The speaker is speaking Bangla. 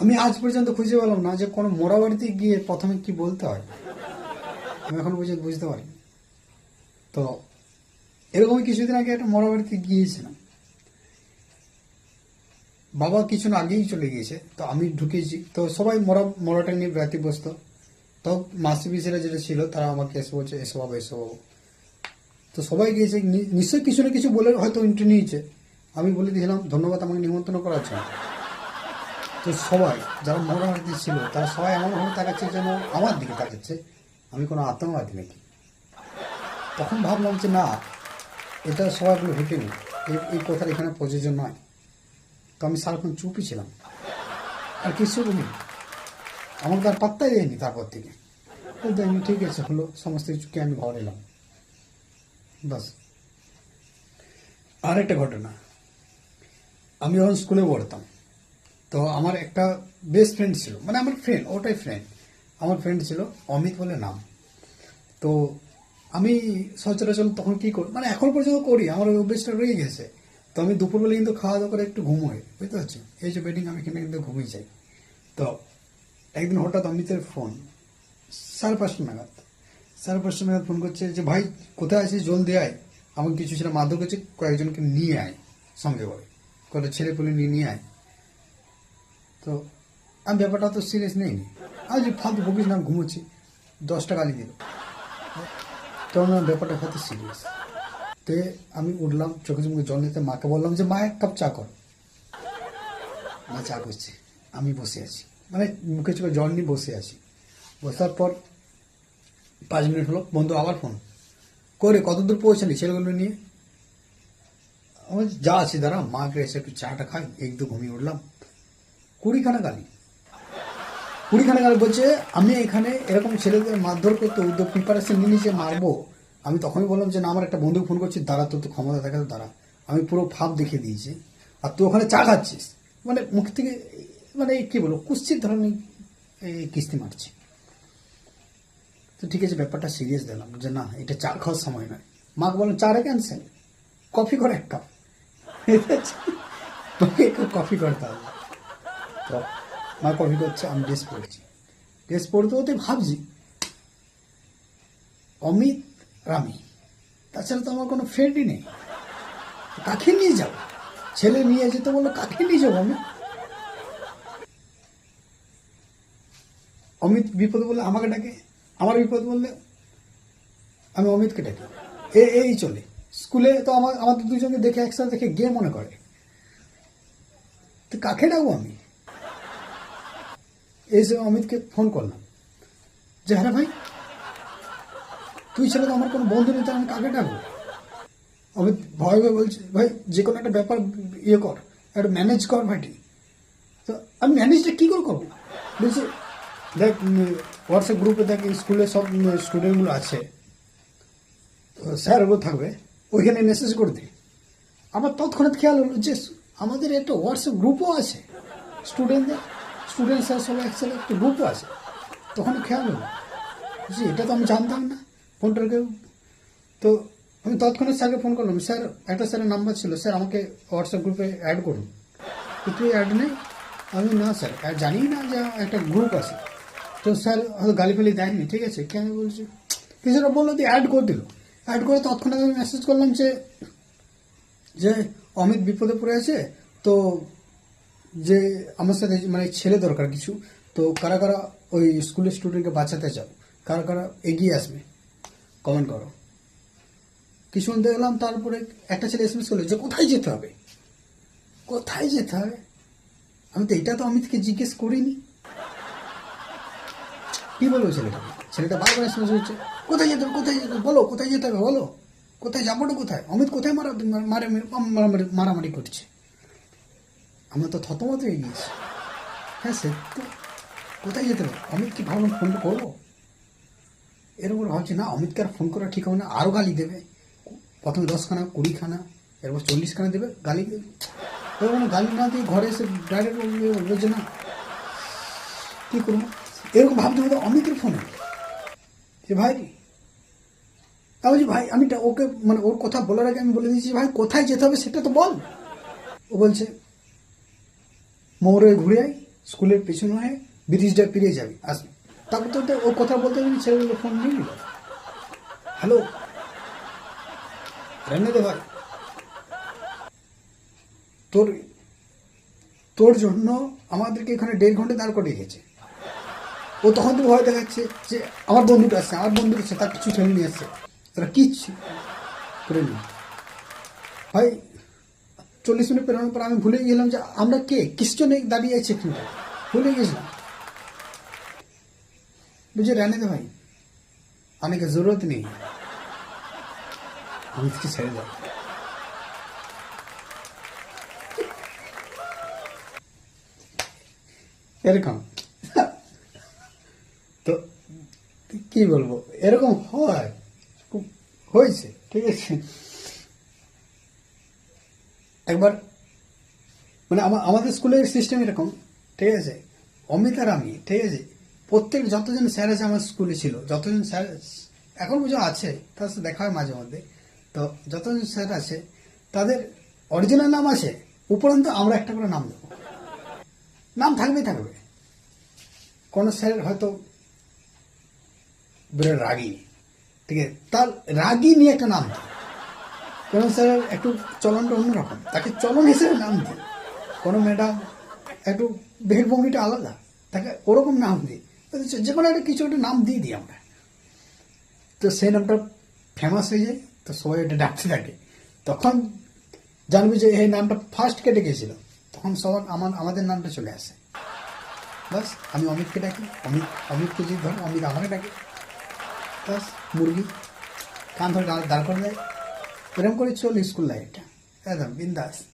আমি আজ পর্যন্ত খুঁজে পেলাম না যে কোনো মোড়া বাড়িতে গিয়ে প্রথমে কি বলতে হয়। আমি এখন পর্যন্ত বুঝতে পারি তো এরকমই কিছুদিন আগে একটা মোড়া বাড়িতে গিয়েছিলাম। বাবা কিছু আগেই চলে গিয়েছে, তো আমি ঢুকেছি। তো সবাই মোড়া, মোড়াটা নিয়ে ব্যতিব্যস্ত। তো মাসি পিসিরা যেটা ছিল, তারা আমাকে এসে বলছে, এসো বাবা এসো বাবা। তো সবাই গিয়েছে। নিশ্চয়ই কিছু না কিছু বলে হয়তো এন্ট্রি নিয়েছে। আমি বলে দিয়েছিলাম ধন্যবাদ আমাকে নিমন্ত্রণ করার জন্য। তো সবাই, যারা মোড়ামাটি ছিল, তারা সবাই এমনভাবে তাকাচ্ছে যেন আমার দিকে তাকাচ্ছে। আমি কোনো আতঙ্কবাদী নাকি? তখন ভাবলাম যে না, এটা সবাই বলে ঘটেনি এই এই কথার এখানে প্রযোজ্য নয়। তো আমি সারাক্ষণ চুপই ছিলাম। আর কিছু বলি আমাকে তার পাত্তাই দেয়নি তারপর থেকে। দেয়নি ঠিক আছে, হলো, সমস্ত কিছুকে আমি ঘর এলাম। বাস। আর একটা ঘটনা। আমি যখন স্কুলে পড়তাম তো আমার একটা বেস্ট ফ্রেন্ড ছিল মানে আমার ফ্রেন্ড ওটাই ফ্রেন্ড আমার ফ্রেন্ড ছিল অমিত বলে নাম। তো আমি সচরাচর তখন কি করি মানে এখন পর্যন্ত করি, আমার ওই অভ্যেসটা রয়ে গেছে। তো আমি দুপুরবেলা কিন্তু খাওয়া দাওয়া করে একটু ঘুমোই বুঝতে পারছি এই যে বেডিং আমি এখানে কিন্তু ঘুমিয়ে যাই। তো একদিন হঠাৎ অমিতের ফোন সাড়ে পাঁচটা নাগাদ, সাড়ে পাঁচটা নাগাদ ফোন করছে যে, ভাই, কোথায় আছিস? জলদি আয়। আমাকে কিছু ছেলে মারধর করছে, কয়েকজনকে নিয়ে আয়, সঙ্গে করে। কটা ছেলে পুলে নিয়ে নিয়ে আয়। তো আমি ব্যাপারটা তো সিরিয়াস নেই আমি যে ফালতু বকিস না ঘুমোচ্ছি দশটা গালি দিল। তো আমি আমার ব্যাপারটা হয়তো সিরিয়াস তে আমি উঠলাম চোখে চোখে জল নিতে, মাকে বললাম যে, মা, এক কাপ চা কর। মা চা করছে। আমি বসে আছি। মানে মুখে চোখে জল নিয়ে বসে আছি। বসার পর পাঁচ মিনিট হলো, বন্ধু আবার ফোন। করে কত দূর পৌঁছালি ছেলেগুলো নিয়ে? আমার যা আছে দাঁড়া মাকে এসে একটু চাটা খাই। একটু ঘুমিয়ে উঠলাম। কুড়িখানা গালি কুড়িখানা গালি বলছে, আমি এখানে এরকম ছেলেদের মারধর করতে উদ্যোগ প্রিপারেশন নিয়ে যে মারবো। আমি তখনই বললাম যে, না, আমার একটা বন্ধু ফোন করছি, দাঁড়া, তোর তো ক্ষমতা দেখাতে দাঁড়া। আমি পুরো ফাপ দেখিয়ে দিয়েছি। আর তুই ওখানে চা খাচ্ছিস? মানে মুখ থেকে মানে কি বলব কুস্তির ধরনের কিস্তি মারছি। তো ঠিক আছে, ব্যাপারটা সিরিয়াস দিলাম যে, না, এটা চা খাওয়ার সময় নয়। মাকে বললাম চারে ক্যান্সেল কফি করে এক কাপ কফি করতে হবে। তো মা করছে আমি ড্রেস পড়ছি ড্রেস পড়তে পড়তে ভাবছি, অমিত রামি, তাছাড়া তো আমার কোনো ফ্রেন্ডই নেই। কাকে নিয়ে যাব? ছেলে নিয়ে যেতে বলল, কাকে নিয়ে যাব আমি অমিত বিপদ বললে, আমাকে ডাকে। আমার বিপদ বললে, আমি অমিতকে ডাকি। এ, এই চলে। স্কুলে তো আমার, আমাদের দুজনকে দেখে একসাথে দেখে গিয়ে মনে করে। তো কাকে ডাকবো আমি? এসে অমিতকে ফোন করলাম। যে হ্যাঁ ভাই, তুই ছেলে তো আমার কোনো বন্ধু নেই আমি কাকে ডাকবো? অমিত ভয় ভয় বলছে, ভাই, যে কোনো একটা ব্যাপার ইয়ে কর, একটা ম্যানেজ কর ভাইটি। তো আমি ম্যানেজটা কী করে করব? বলছে, দেখ হোয়াটসঅ্যাপ গ্রুপে দেখ স্কুলে সব স্টুডেন্টগুলো আছে। তো স্যার স্যারগুলো থাকবে, ওইখানে মেসেজ করে দিই আমার তৎক্ষণাৎ খেয়াল হলো যে আমাদের একটা হোয়াটসঅ্যাপ গ্রুপও আছে স্টুডেন্টদের স্টুডেন্ট স্যার সবাই একসাথে একটা গ্রুপও আছে। তখন খেয়াল হলো। যে এটা তো আমি জানতাম না ফোনটার কেউ তো আমি তৎক্ষণাৎ স্যারকে ফোন করলাম, স্যার, একটা স্যারের নাম্বার ছিল, স্যার, আমাকে হোয়াটসঅ্যাপ গ্রুপে অ্যাড করুন। তুই অ্যাড নেই আমি না, স্যার, আর জানি না যে একটা গ্রুপ আছে। তো স্যার, হয়তো গালি ফালি দেয়নি, ঠিক আছে, কেন? বলছি কিছুটা বলল তুই অ্যাড করে দিল। অ্যাড করে তৎক্ষণাৎ আমি মেসেজ করলাম যে যে অমিত বিপদে পড়ে আছে, তো যে আমার সাথে মানে ছেলে দরকার কিছু, তো কারা কারা ওই স্কুলের স্টুডেন্টকে বাঁচাতে চাও? কারা কারা এগিয়ে আসবে? কমেন্ট করো। কিছুক্ষণ দেখলাম তারপরে একটা ছেলে এসএমএস করল যে কোথায় যেতে হবে? কোথায় যেতে হবে? আমি তো এটা তো অমিতকে জিজ্ঞেস করিনি। কি বলব ছেলেটা? ছেলেটা বারবার এসএমএস হচ্ছে কোথায় যেতে হবে? কোথায় যেতে বলো, কোথায় যেতে হবে? বলো, কোথায় যাব না কোথায়? অমিত কোথায় মারা মারে মারামারি মারামারি করছে? আমরা তো থতমত হয়ে গিয়েছি হ্যাঁ সে তো কোথায় যেতে হবে অমিত কি ভাবলাম ফোন করব এরকম ভাবছি না অমিতকে আর ফোন করা ঠিক হবে না আরও গালি দেবে প্রথমে দশখানা কুড়িখানা এরপর চল্লিশখানা দেবে গালি দেবে এরকম গালি না দিয়ে ঘরে এসে ডাইরেক্ট বলবে যে না কী করব এরকম ভাবতে ভাবতে অমিতের ফোনে যে ভাই তা বলছি ভাই আমি ওকে মানে ওর কথা বলার আগে আমি বলে দিয়েছি ভাই কোথায় যেতে হবে সেটা তো বল ও বলছে মোড়ে ঘুরে আই স্কুলের পেছনে হয়ে ব্রিজটা পেরিয়ে যাবি, আসবি। তারপর তো ও কথা বলতে গেলে ছেলেগুলো ফোন নিয়ে নিল। হ্যালো? রান্না দে ভাই তোর তোর জন্য আমাদেরকে এখানে দেড় ঘণ্টা দাঁড় করে গেছে ও তখন তো ভয় দেখাচ্ছে যে আমার বন্ধুটা আসছে, আমার বন্ধুটা আসছে, তার কিছু ছেলে নিয়ে আসছে। তারা কিচ্ছু করে নি ভাই চল্লিশ মিনিট পেরোনোর পর আমি ভুলে গেলাম যে আমরা কে? কিছু দাঁড়িয়ে আছি এখানটা ভুলে গেছিলাম বুঝে রানে দে ভাই। অনেকে জরুরত নেই। আমাদেরকে ছেড়ে দাও এরকম। তো কি বলব? এরকম হয়। হয়েছে। ঠিক আছে। একবার মানে আমা- আমাদের স্কুলের সিস্টেম এরকম, ঠিক আছে? অমিত আর আমি, ঠিক আছে? প্রত্যেক, যতজন স্যার আছে আমার স্কুলে ছিল, যতজন স্যার, এখন পর্যন্ত আছে, তার সাথে দেখা হয় মাঝে মধ্যে। তো যতজন স্যার আছে, তাদের অরিজিনাল নাম আছে, উপরন্ত আমরা একটা করে নাম দেবো। নাম থাকবেই থাকবে। কোনো স্যার হয়তো রাগী ঠিক আছে? তার রাগী নিয়ে একটা নাম দিই কোনো স্যারের একটু চলনটা অন্যরকম। তাকে চলন হিসেবে নাম দিই কোনো ম্যাডাম, একটু ভঙ্গিটা আলাদা। তাকে ওরকম নাম দিই যে কোনো একটা কিছু একটা নাম দিয়ে দিই আমরা। তো সেই নামটা ফেমাস হয়ে যায়, তো সবাই ওটা ডাকতে থাকে। তখন জানবি যে এই নামটা ফার্স্ট কেটে গেছিল তখন সবার আমার, আমাদের নামটা চলে আসে। বাস আমি অমিতকে ডাকি। অমিত, অমিতকে যদি ধর, অমিত আমাকে ডাকে। বাস মুরগি কান ধরে দাঁড় করে দেয়। এরকম করে চল স্কুল লাইফটা। একদম বিন্দাস।